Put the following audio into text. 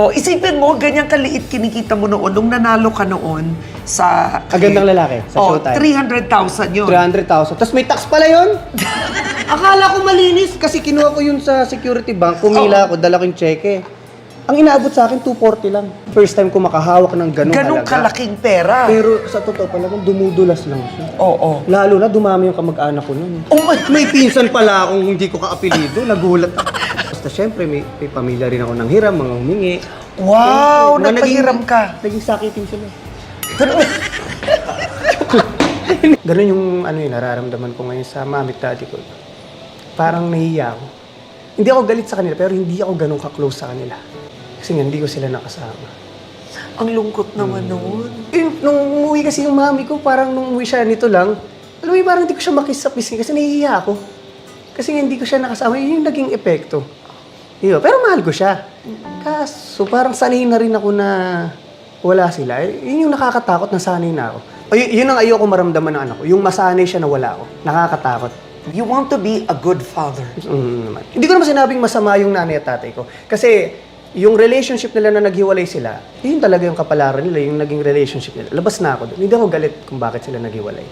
O, isipin mo, ganyan kaliit kinikita mo noon nung nanalo ka noon sa... Agandang lalaki sa oh, Showtime. 300,000 yun. 300,000. Tapos may tax pala yun. Akala ko malinis kasi kinuha ko yun sa security bank. Pumila ako, dala ko yung cheque. Ang inaabot sa akin, 240 lang. First time ko makahawak ng ganung, Ganong halaga. kalaking pera. Pero sa totoo pala, dumudulas lang siya. Oo. Lalo na dumami yung kamag-anak ko nun. Oh my May pinsan pala akong hindi ko kaapelido, nagulat ako. Basta syempre, may, may pamilya rin ako ng hiram, mga humingi. Wow, Na nagpahiram ka. Naging sakitin sila. Ganun yung ano yun, nararamdaman ko ngayon sa mami at daddy ko. Parang nahiya ako. Hindi ako galit sa kanila, pero hindi ako ganun ka-close sa kanila. Kasi nga, hindi ko sila nakasama. Ang lungkot naman noon. Eh, nung umuwi kasi yung mami ko, parang nung umuwi siya nito lang, alam mo parang hindi ko siya makis sa pisngi kasi nahihiya ako. Kasi nga hindi ko siya nakasama, yun yung naging epekto. Yun, pero mahal ko siya. Kaso parang sanay na rin ako na wala sila. Eh, Yun yung nakakatakot na sanay na ako. O, y- yun ang ayoko maramdaman ng anak ko. Yung masanay siya na wala ako. Nakakatakot. You want to be a good father. Mm, naman. Hindi ko naman sinabing masama yung nanay at tatay ko. Kasi yung relationship nila na naghiwalay sila, yun talaga yung kapalaran nila, yung naging relationship nila. Labas na ako doon. Hindi ako galit kung bakit sila naghiwalay.